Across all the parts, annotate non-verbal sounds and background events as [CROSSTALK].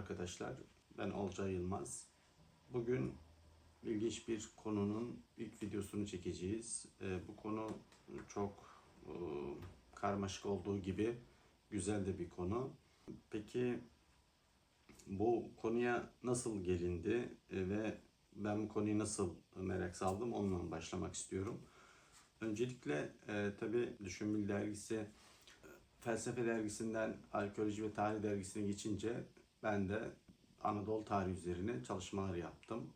arkadaşlar. Ben Olcay Yılmaz. Bugün ilginç bir konunun ilk videosunu çekeceğiz. Ee, bu konu çok e, karmaşık olduğu gibi güzel de bir konu. Peki bu konuya nasıl gelindi e, ve ben bu konuyu nasıl merak saldım onunla başlamak istiyorum. Öncelikle e, tabi Düşünbil dergisi e, felsefe dergisinden arkeoloji ve tarih dergisine geçince ben de Anadolu tarihi üzerine çalışmalar yaptım.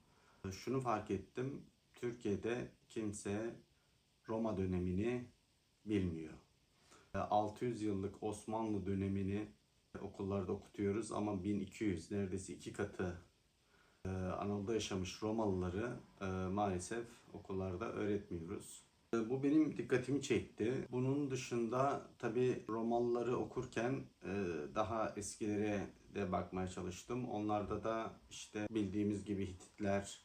E, Şunu fark ettim. Türkiye'de kimse Roma dönemini bilmiyor. E, 600 yıllık Osmanlı dönemini okullarda okutuyoruz ama 1200 neredeyse iki katı e, Anadolu'da yaşamış Romalıları e, maalesef okullarda öğretmiyoruz. E, Bu benim dikkatimi çekti. Bunun dışında tabii Romalıları okurken e, daha eskilere de bakmaya çalıştım. Onlarda da işte bildiğimiz gibi Hititler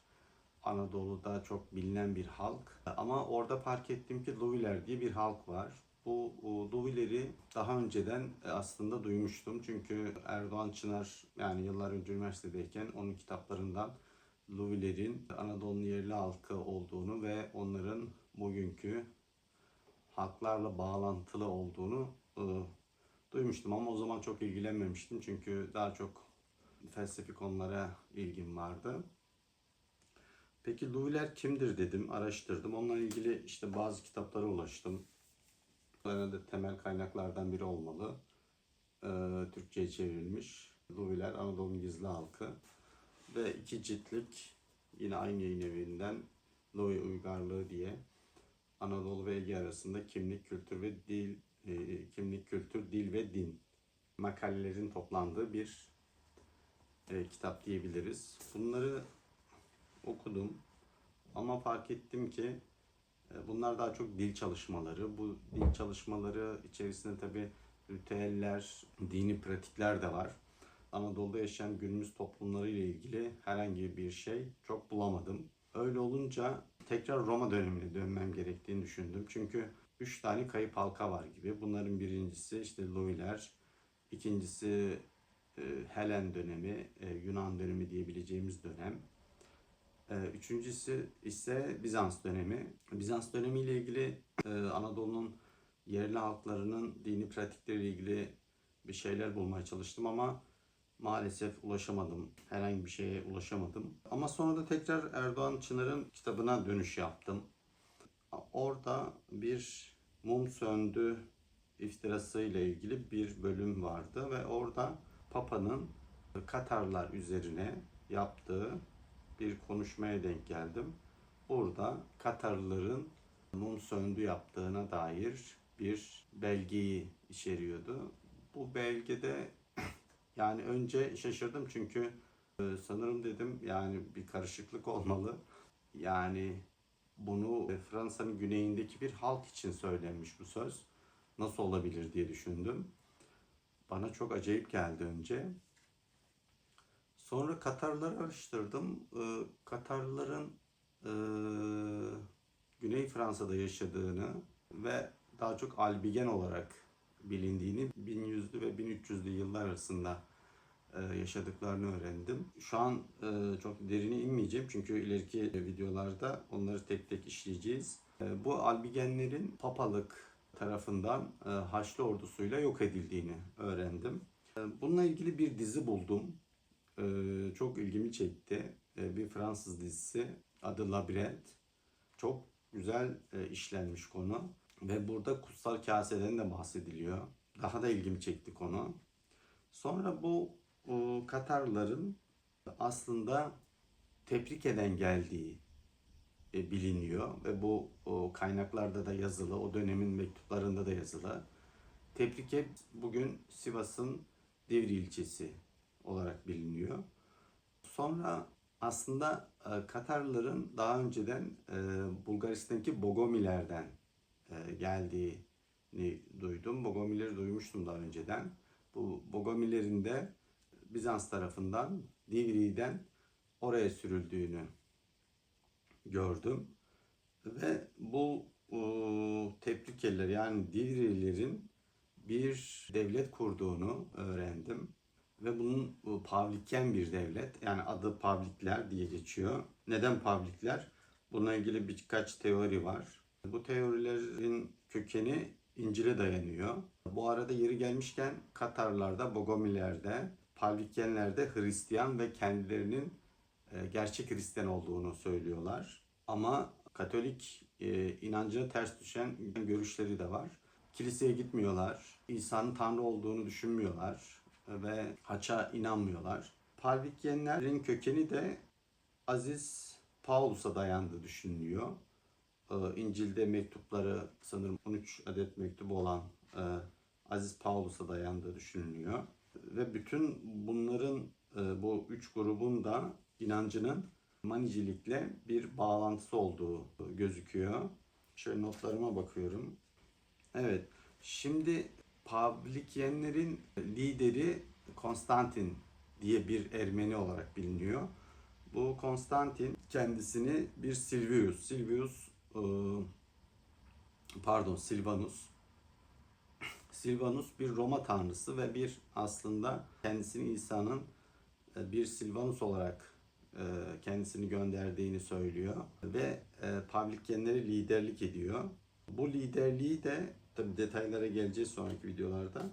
Anadolu'da çok bilinen bir halk. Ama orada fark ettim ki Luviler diye bir halk var. Bu Luvileri daha önceden e, aslında duymuştum. Çünkü Erdoğan Çınar yani yıllar önce üniversitedeyken onun kitaplarından Luvilerin Anadolu'nun yerli halkı olduğunu ve onların bugünkü halklarla bağlantılı olduğunu e, duymuştum ama o zaman çok ilgilenmemiştim çünkü daha çok felsefi konulara ilgim vardı. Peki Luviler kimdir dedim, araştırdım. Onunla ilgili işte bazı kitaplara ulaştım. Herhalde temel kaynaklardan biri olmalı. Ee, Türkçe'ye çevrilmiş. Luviler Anadolu'nun gizli halkı. Ve iki ciltlik yine aynı yayın evinden Lovi Uygarlığı diye Anadolu ve Ege arasında kimlik, kültür ve dil, e, kimlik, kültür, dil ve din makalelerin toplandığı bir e, kitap diyebiliriz. Bunları okudum ama fark ettim ki e, bunlar daha çok dil çalışmaları. Bu dil çalışmaları içerisinde tabi ritüeller, dini pratikler de var. Anadolu'da yaşayan günümüz toplumları ile ilgili herhangi bir şey çok bulamadım. Öyle olunca tekrar Roma dönemine dönmem gerektiğini düşündüm. Çünkü üç tane kayıp halka var gibi. Bunların birincisi işte Luviler, ikincisi e, Helen dönemi, e, Yunan dönemi diyebileceğimiz dönem. E, Üçüncüsü ise Bizans dönemi. Bizans dönemi ile ilgili Anadolu'nun yerli halklarının dini pratikleriyle ilgili bir şeyler bulmaya çalıştım ama maalesef ulaşamadım. Herhangi bir şeye ulaşamadım. Ama sonra da tekrar Erdoğan Çınar'ın kitabına dönüş yaptım. Orada bir mum söndü iftirası ile ilgili bir bölüm vardı ve orada Papa'nın Katarlar üzerine yaptığı bir konuşmaya denk geldim. Burada Katarlıların mum söndü yaptığına dair bir belgeyi içeriyordu. Bu belgede [CLEARS THROAT] yani önce şaşırdım çünkü e, sanırım dedim yani bir karışıklık olmalı. Yani bunu Fransa'nın güneyindeki bir halk için söylenmiş bu söz. Nasıl olabilir diye düşündüm. Bana çok acayip geldi önce. Sonra Katarları araştırdım. Ee, Katarlıların e, Güney Fransa'da yaşadığını ve daha çok albigen olarak bilindiğini 1100'lü ve 1300'lü yıllar arasında e, yaşadıklarını öğrendim. Şu an e, çok derine inmeyeceğim çünkü ileriki videolarda onları tek tek işleyeceğiz. E, bu albigenlerin papalık tarafından e, Haçlı ordusuyla yok edildiğini öğrendim. E, bununla ilgili bir dizi buldum. E, çok ilgimi çekti. E, bir Fransız dizisi adı Labirent. Çok güzel e, işlenmiş konu. Ve burada kutsal kaseden de bahsediliyor. Daha da ilgimi çekti konu. Sonra bu e, Katarların aslında Tebrike'den geldiği e, biliniyor ve bu o kaynaklarda da yazılı, o dönemin mektuplarında da yazılı. Tebrike bugün Sivas'ın Divri ilçesi olarak biliniyor. Sonra aslında e, Katarlıların daha önceden e, Bulgaristan'daki Bogomilerden e, geldiğini duydum. Bogomileri duymuştum daha önceden. Bu Bogomilerin de Bizans tarafından Divri'den oraya sürüldüğünü gördüm. Ve bu e, yani Divrilerin bir devlet kurduğunu öğrendim. ve bunun bu Pavlikyen bir devlet. Yani adı Pavlikler diye geçiyor. Neden Pavlikler? Bununla ilgili birkaç teori var. Bu teorilerin kökeni İncil'e dayanıyor. Bu arada yeri gelmişken Katarlarda, Bogomiler'de, Pavlikyenler'de Hristiyan ve kendilerinin e, gerçek Hristiyan olduğunu söylüyorlar. Ama Katolik e, inancına ters düşen görüşleri de var. Kiliseye gitmiyorlar. İsa'nın Tanrı olduğunu düşünmüyorlar ve haça inanmıyorlar. Pavlikyenlerin kökeni de Aziz Paulus'a dayandığı düşünülüyor. Ee, İncil'de mektupları sanırım 13 adet mektubu olan e, Aziz Paulus'a dayandığı düşünülüyor. Ve bütün bunların e, bu üç grubun da inancının manicilikle bir bağlantısı olduğu gözüküyor. Şöyle notlarıma bakıyorum. Evet. Şimdi Pavlikyenlerin lideri Konstantin diye bir Ermeni olarak biliniyor. Bu Konstantin kendisini bir Silvius, Silvius e, pardon Silvanus Silvanus bir Roma tanrısı ve bir aslında kendisini İsa'nın e, bir Silvanus olarak e, kendisini gönderdiğini söylüyor ve Pavlikyenlere liderlik ediyor. Bu liderliği de tabi detaylara geleceğiz sonraki videolarda.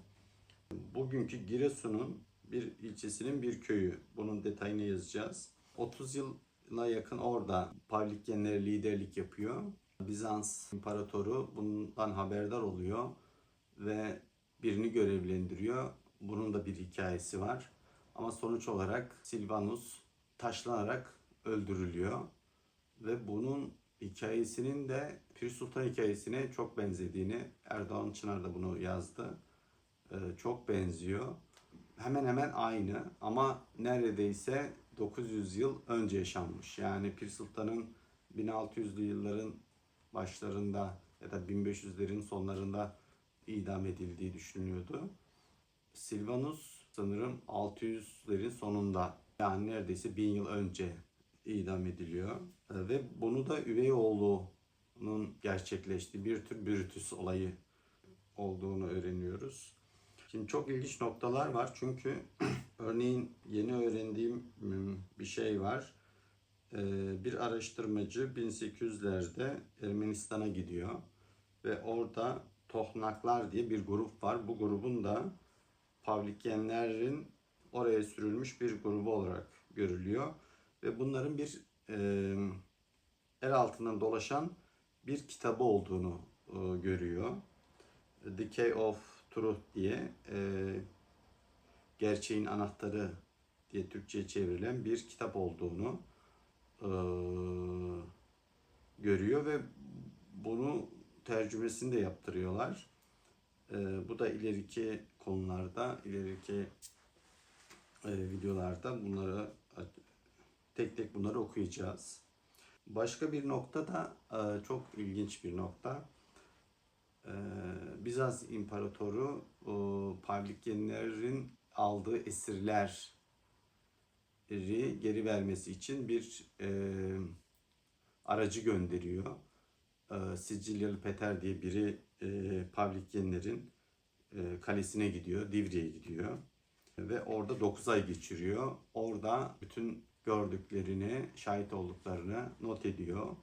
Bugünkü Giresun'un bir ilçesinin bir köyü. Bunun detayını yazacağız. 30 yıla yakın orada Pavlikyenlere liderlik yapıyor. Bizans imparatoru bundan haberdar oluyor ve birini görevlendiriyor. Bunun da bir hikayesi var. Ama sonuç olarak Silvanus taşlanarak öldürülüyor. Ve bunun hikayesinin de Pir Sultan hikayesine çok benzediğini Erdoğan Çınar da bunu yazdı. Ee, çok benziyor. Hemen hemen aynı ama neredeyse 900 yıl önce yaşanmış. Yani Pir Sultan'ın 1600'lü yılların başlarında ya da 1500'lerin sonlarında idam edildiği düşünülüyordu. Silvanus sanırım 600'lerin sonunda yani neredeyse 1000 yıl önce idam ediliyor. Ve bunu da üvey oğlunun gerçekleştiği bir tür Brutus olayı olduğunu öğreniyoruz. Şimdi çok ilginç noktalar var çünkü [CLEARS THROAT] örneğin yeni öğrendiğim bir şey var. Ee, Bir araştırmacı 1800'lerde Ermenistan'a gidiyor ve orada Tohnaklar diye bir grup var. Bu grubun da Pavlikyenlerin oraya sürülmüş bir grubu olarak görülüyor ve bunların bir e, el altından dolaşan bir kitabı olduğunu e, görüyor. Key of Truth diye e, gerçeğin anahtarı diye Türkçe'ye çevrilen bir kitap olduğunu e, görüyor ve bunu tercümesini de yaptırıyorlar. E, bu da ileriki konularda, ileriki e, videolarda bunları tek tek bunları okuyacağız. Başka bir nokta da e, çok ilginç bir nokta. E, Bizans İmparatoru e, Pavlikyenlerin aldığı esirleri geri vermesi için bir e, aracı gönderiyor. E, Sicilyalı Peter diye biri e, Pavlikyenlerin e, kalesine gidiyor, Divri'ye gidiyor. Ve orada 9 ay geçiriyor. Orada bütün gördüklerini, şahit olduklarını not ediyor.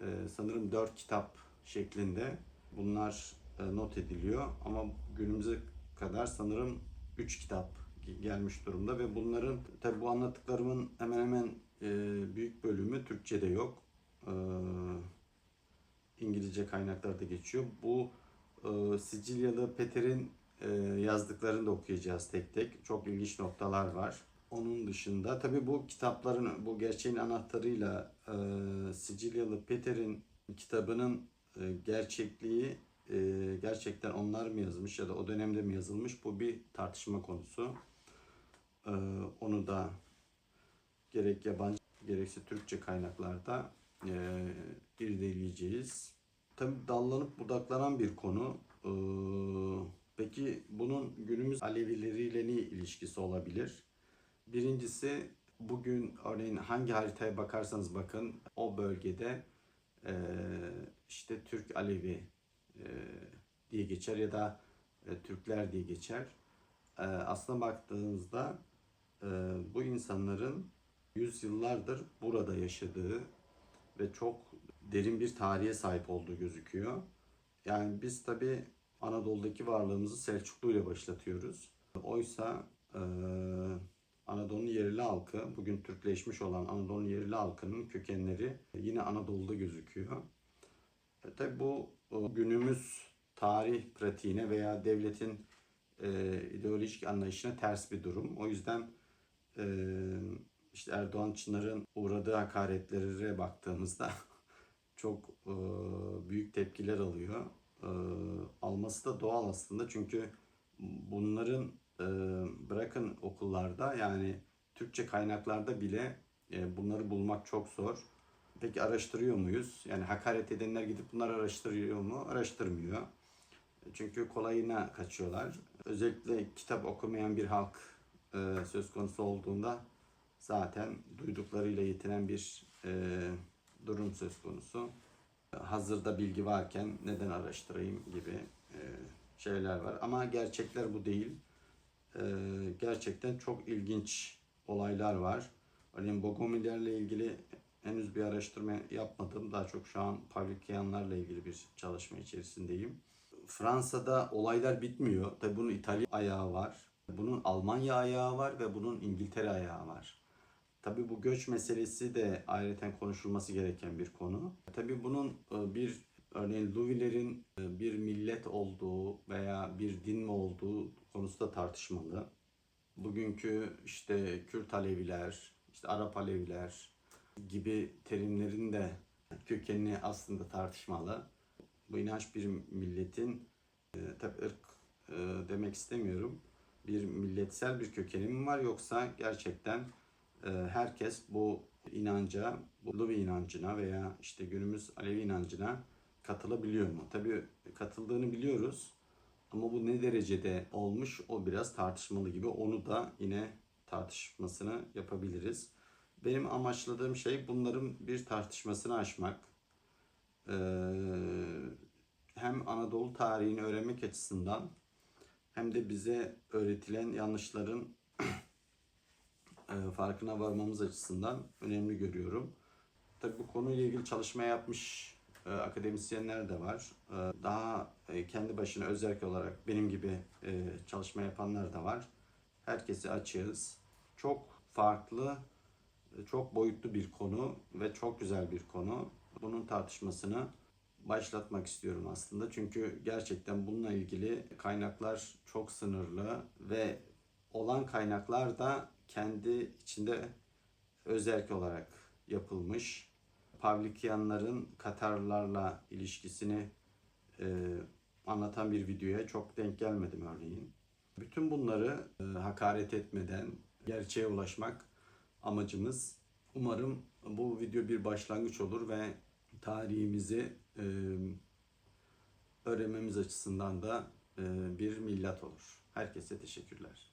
Ee, sanırım 4 kitap şeklinde bunlar e, not ediliyor. Ama günümüze kadar sanırım 3 kitap gelmiş durumda ve bunların tabi bu anlattıklarımın hemen hemen e, büyük bölümü Türkçe'de yok. E, İngilizce kaynaklarda geçiyor. Bu e, Sicilyalı Peter'in e, yazdıklarını da okuyacağız tek tek. Çok ilginç noktalar var. Onun dışında tabi bu kitapların bu gerçeğin anahtarıyla e, Sicilyalı Peter'in kitabının e, gerçekliği e, gerçekten onlar mı yazmış ya da o dönemde mi yazılmış bu bir tartışma konusu. E, onu da gerek yabancı gerekse Türkçe kaynaklarda e, irdeleyeceğiz. Tabi dallanıp budaklanan bir konu. E, peki bunun günümüz Alevileriyle ne ilişkisi olabilir? Birincisi bugün örneğin hangi haritaya bakarsanız bakın o bölgede e, işte Türk Alevi e, diye geçer ya da e, Türkler diye geçer. e, aslına baktığımızda e, bu insanların yüzyıllardır burada yaşadığı ve çok derin bir tarihe sahip olduğu gözüküyor. Yani biz tabi Anadolu'daki varlığımızı Selçuklu ile başlatıyoruz. Oysa e, Anadolu'nun yerli halkı, bugün Türkleşmiş olan Anadolu'nun yerli halkının kökenleri yine Anadolu'da gözüküyor. E, tabi bu e, günümüz tarih pratiğine veya devletin e, ideolojik anlayışına ters bir durum. O yüzden e, işte Erdoğan Çınar'ın uğradığı hakaretlere baktığımızda [LAUGHS] çok e, büyük tepkiler alıyor. E, alması da doğal aslında çünkü bunların e, bırakın okullarda yani Türkçe kaynaklarda bile e, bunları bulmak çok zor. Peki araştırıyor muyuz? Yani hakaret edenler gidip bunları araştırıyor mu? Araştırmıyor. Çünkü kolayına kaçıyorlar. Özellikle kitap okumayan bir halk e, söz konusu olduğunda zaten duyduklarıyla yetinen bir e, durum söz konusu. Hazırda bilgi varken neden araştırayım gibi e, şeyler var. Ama gerçekler bu değil. E, gerçekten çok ilginç olaylar var. Örneğin Bogomillerle ilgili henüz bir araştırma yapmadım. Daha çok şu an Pavlikyanlarla ilgili bir çalışma içerisindeyim. Fransa'da olaylar bitmiyor. Tabi bunun İtalya ayağı var. Bunun Almanya ayağı var ve bunun İngiltere ayağı var. Tabii bu göç meselesi de ayrıca konuşulması gereken bir konu. Tabii bunun e, bir örneğin Luvilerin e, bir millet olduğu veya bir din mi olduğu konusu da tartışmalı. Bugünkü işte Kürt Aleviler, işte Arap Aleviler gibi terimlerin de kökenini aslında tartışmalı. Bu inanç bir milletin e, tabii ırk demek istemiyorum. Bir milletsel bir kökeni mi var yoksa gerçekten herkes bu inanca, bu Luvi inancına veya işte günümüz Alevi inancına katılabiliyor mu? Tabii katıldığını biliyoruz ama bu ne derecede olmuş o biraz tartışmalı gibi. Onu da yine tartışmasını yapabiliriz. Benim amaçladığım şey bunların bir tartışmasını açmak. Ee, hem Anadolu tarihini öğrenmek açısından hem de bize öğretilen yanlışların farkına varmamız açısından önemli görüyorum. Tabii bu konuyla ilgili çalışma yapmış e, akademisyenler de var. E, daha e, kendi başına özerk olarak benim gibi e, çalışma yapanlar da var. Herkesi açığız. Çok farklı, e, çok boyutlu bir konu ve çok güzel bir konu. Bunun tartışmasını başlatmak istiyorum aslında. Çünkü gerçekten bununla ilgili kaynaklar çok sınırlı ve olan kaynaklar da kendi içinde özerk olarak yapılmış. Pavlikyanların Katarlarla ilişkisini e, anlatan bir videoya çok denk gelmedim örneğin. Bütün bunları e, hakaret etmeden gerçeğe ulaşmak amacımız. Umarım bu video bir başlangıç olur ve tarihimizi e, öğrenmemiz açısından da e, bir millet olur. Herkese teşekkürler.